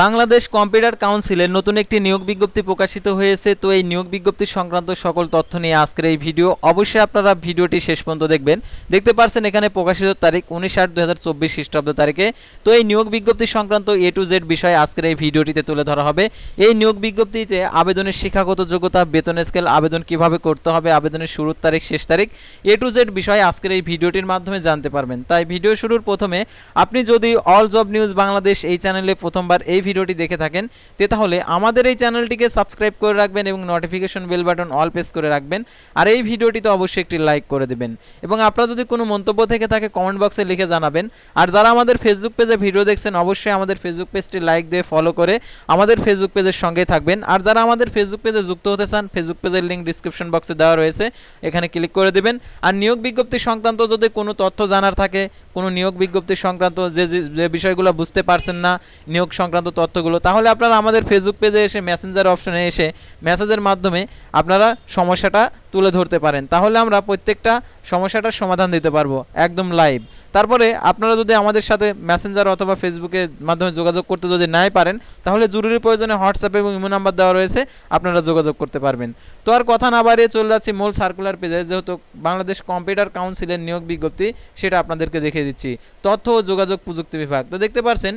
Bangladesh computer কাউন্সিলের নতুন একটি নিয়োগ বিজ্ঞপ্তি প্রকাশিত হয়েছে। তো এই নিয়োগ বিজ্ঞপ্তি সংক্রান্ত সকল তথ্য নিয়ে আজকের এই ভিডিও অবশ্যই আপনারা ভিডিওটি শেষ পর্যন্ত দেখবেন। দেখতে পারছেন এখানে প্রকাশিত তারিখ উনিশ আট দু হাজার চব্বিশ খ্রিস্টাব্দ তারিখে। তো এই নিয়োগ বিজ্ঞপ্তি সংক্রান্ত এ টু জেড বিষয় আজকের এই ভিডিওটিতে তুলে ধরা হবে। এই নিয়োগ বিজ্ঞপ্তিতে আবেদনের শিক্ষাগত যোগ্যতা, বেতন স্কেল, আবেদন কীভাবে করতে হবে, আবেদনের শুরুর তারিখ, শেষ তারিখ এ টু জেড বিষয় আজকের এই ভিডিওটির মাধ্যমে জানতে পারবেন। তাই ভিডিও শুরুর প্রথমে আপনি যদি অল জব নিউজ বাংলাদেশ এই চ্যানেলে প্রথমবার এই ভিডিওটি দেখে থাকেন, তে তাহলে আমাদের এই চ্যানেলটিকে সাবস্ক্রাইব করে রাখবেন এবং notification bell button all press করে রাখবেন, আর এই ভিডিওটিতে অবশ্যই একটি লাইক করে দেবেন। এবং আপনারা যদি কোনো মন্তব্য থেকে থাকে কমেন্ট বক্সে লিখে জানাবেন। আর যারা আমাদের ফেসবুক পেজে ভিডিও দেখছেন, অবশ্যই আমাদের ফেসবুক পেজটি লাইক দিয়ে ফলো করে আমাদের ফেসবুক পেজের সঙ্গেই থাকবেন। আর যারা আমাদের ফেসবুক পেজে যুক্ত হতে চান ফেসবুক পেজের লিঙ্ক ডিসক্রিপশন বক্সে দেওয়া রয়েছে, এখানে ক্লিক করে দেবেন। আর নিয়োগ বিজ্ঞপ্তি সংক্রান্ত যদি কোনো তথ্য জানার থাকে, কোনো নিয়োগ বিজ্ঞপ্তি সংক্রান্ত যে- যে বিষয়গুলো বুঝতে পারছেন না, নিয়োগ সংক্রান্ত তথ্যগুলো, তাহলে আপনারা আমাদের ফেসবুক পেজে এসে মেসেঞ্জার অপশনে এসে মেসেজের মাধ্যমে আপনারা সমস্যাটা তুলে ধরতে পারেন। তাহলে আমরা প্রত্যেকটা সমস্যাটার সমাধান দিতে পারব একদম লাইভ তারপরে আপনারা যদি আমাদের সাথে মেসেঞ্জার অথবা ফেসবুকের মাধ্যমে যোগাযোগ করতে যদি নাই পারেন, তাহলে জরুরি প্রয়োজনে হোয়াটসঅ্যাপ এবং ইমো নাম্বার দেওয়া রয়েছে, আপনারা যোগাযোগ করতে পারবেন। তো আর কথা না বাড়িয়ে চলে যাচ্ছি মূল সার্কুলার পেজে যেহেতু বাংলাদেশ কম্পিউটার কাউন্সিলের নিয়োগ বিজ্ঞপ্তি, সেটা আপনাদেরকে দেখিয়ে দিচ্ছি। তথ্য ও যোগাযোগ প্রযুক্তি বিভাগ। তো দেখতে পারছেন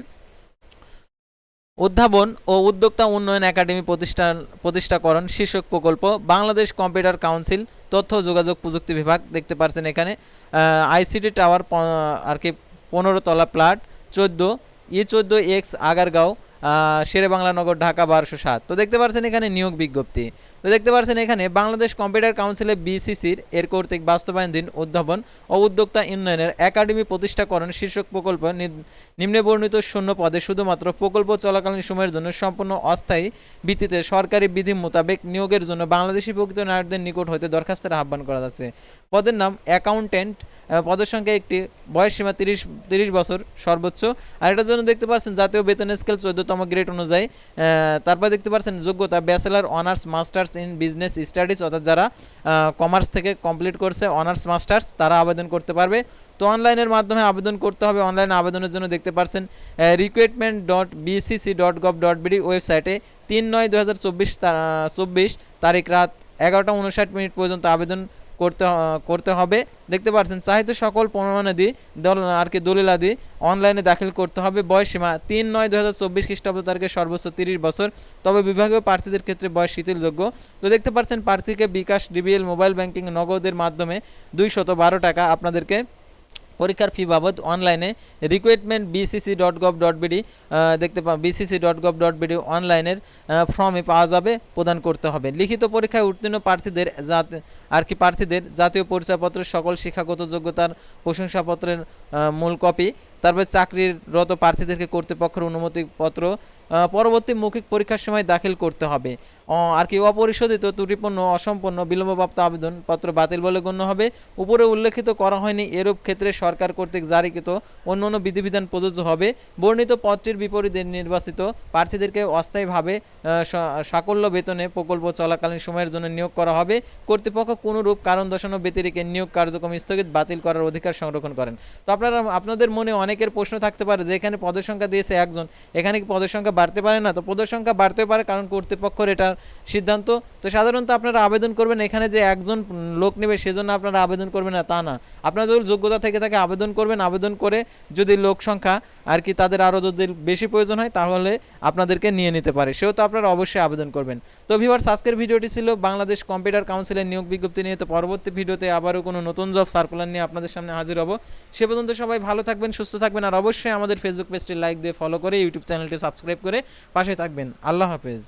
উদ্ভাবন ও উদ্যোক্তা উন্নয়ন একাডেমি প্রতিষ্ঠান প্রতিষ্ঠাকরণ শীর্ষক প্রকল্প বাংলাদেশ কম্পিউটার কাউন্সিল তথ্য যোগাযোগ প্রযুক্তি বিভাগ দেখতে পারছেন এখানে। আইসিটি টাওয়ার আর কি পনেরো তলা প্লাট, চোদ্দ, ই চোদ্দ এক্স আগারগাঁও শেরে বাংলা নগর ঢাকা বারোশো সাত। তো দেখতে পারছেন এখানে নিয়োগ বিজ্ঞপ্তি। তো দেখতে পারছেন এখানে বাংলাদেশ কম্পিউটার কাউন্সিলে বিসিসির এর কর্তৃক বাস্তবায়নাধীন উদ্ভাবন ও উদ্যোক্তা উন্নয়নের একাডেমি প্রতিষ্ঠাকরণ শীর্ষক প্রকল্প নিম্নে বর্ণিত শূন্য পদে শুধুমাত্র প্রকল্প চলাকালীন সময়ের জন্য সম্পূর্ণ অস্থায়ী ভিত্তিতে সরকারি বিধি মোতাবেক নিয়োগের জন্য বাংলাদেশি প্রকৃত নাগরিকদের নিকট হতে দরখাস্তের আহ্বান করা যাচ্ছে। পদের নাম অ্যাকাউন্টেন্ট পদের সংখ্যা একটি। বয়স সীমা তিরিশ তিরিশ বছর সর্বোচ্চ। আর এটার জন্য দেখতে পাচ্ছেন জাতীয় বেতন স্কেল চোদ্দতম গ্রেড অনুযায়ী। তারপর দেখতে পাচ্ছেন যোগ্যতা bachelor honours masters in business studies অর্থাৎ যারা কমার্স থেকে কমপ্লিট করছে অনার্স মাস্টার্স তারা আবেদন করতে পারবে। তো অনলাইনের মাধ্যমে আবেদন করতে হবে। অনলাইন আবেদনের জন্য দেখতে পাচ্ছেন recruitment dot BCC dot gov dot BD ওয়েবসাইটে তিন নয় দু হাজার চব্বিশ চব্বিশ তারিখ রাত এগারোটা উনষাট মিনিট পর্যন্ত আবেদন করতে করতে হবে। দেখতে পাচ্ছেন চাহিত সকল প্রমাণাদি, দল আর কি দলিলাদি অনলাইনে দাখিল করতে হবে। বয়স সীমা তিন নয় দু হাজার চব্বিশ খ্রিস্টাব্দ তারিখে সর্বোচ্চ তিরিশ বছর। তবে বিভাগীয় প্রার্থীদের ক্ষেত্রে বয়স শিথিলযোগ্য। তো দেখতে পাচ্ছেন, প্রার্থীকে বিকাশ, ডিবিএল, মোবাইল ব্যাংকিং নগদের মাধ্যমে দুইশত বারো টাকা আপনাদেরকে পরীক্ষার ফি বাবদ অনলাইনে recruitment BCC dot gov dot BD দেখতে পা BCC dot gov dot BD অনলাইনের ফর্মে পাওয়া যাবে, প্রদান করতে হবে। লিখিত পরীক্ষায় উত্তীর্ণ প্রার্থীদের আর কি প্রার্থীদের জাতীয় পরিচয়পত্রের সকল শিক্ষাগত যোগ্যতার প্রশংসাপত্রের মূল কপি। তারপরে চাকরিরত প্রার্থীদেরকে কর্তৃপক্ষের অনুমতিপত্র পরবর্তী মৌখিক পরীক্ষার সময় দাখিল করতে হবে। আর কি অপরিশোধিত ত্রুটিপূর্ণ অসম্পন্ন বিলম্বপ্রাপ্ত আবেদনপত্র বাতিল বলে গণ্য হবে। উপরে উল্লেখিত করা হয়নি, এরূপ ক্ষেত্রে সরকার কর্তৃক জারিকৃত অন্য অন্য বিধিবিধান প্রযোজ্য হবে। বর্ণিত পত্রের বিপরীতে নির্বাচিত প্রার্থীদেরকে অস্থায়ীভাবে সাকল্য বেতনে প্রকল্প চলাকালীন সময়ের জন্য নিয়োগ করা হবে। কর্তৃপক্ষ কোনোরূপ কারণ দর্শানো ব্যতিরেকে নিয়োগ কার্যক্রম স্থগিত বাতিল করার অধিকার সংরক্ষণ করেন। তো আপনাদের মনে অনেকের প্রশ্ন থাকতে পারে যে এখানে পদের সংখ্যা দিয়েছে একজন, এখানে কি পদের সংখ্যা বাড়তে পারে না? তো পদের সংখ্যা বাড়তেও পারে কারণ কর্তৃপক্ষের এটার সিদ্ধান্ত। তো সাধারণত আপনারা আবেদন করবেন এখানে যে একজন লোক নেবে, সেজন্য আপনারা আবেদন করবেন না, তা না। আপনারা যদি যোগ্যতা থেকে থাকে আবেদন করবেন, আবেদন করে যদি লোক সংখ্যা আর কি তাদের আরও যদি বেশি প্রয়োজন হয়, তাহলে আপনাদেরকে নিয়ে নিতে পারে। সেও তো আপনারা অবশ্যই আবেদন করবেন। তো ভিভার্স আজকের ভিডিওটি ছিল বাংলাদেশ কম্পিউটার কাউন্সিলের নিয়োগ বিজ্ঞপ্তি নিয়ে। তো পরবর্তী ভিডিওতে আবারও কোনো নতুন জব সার্কুলার নিয়ে আপনাদের সামনে হাজির হব। সে পর্যন্ত সবাই ভালো থাকবেন, সুস্থ থাকবেন, আর অবশ্যই আমাদের ফেসবুক পেজটি লাইক দিয়ে ফলো করে ইউটিউব চ্যানেলটি সাবস্ক্রাইব করে পাশে থাকবেন। আল্লাহ হাফেজ।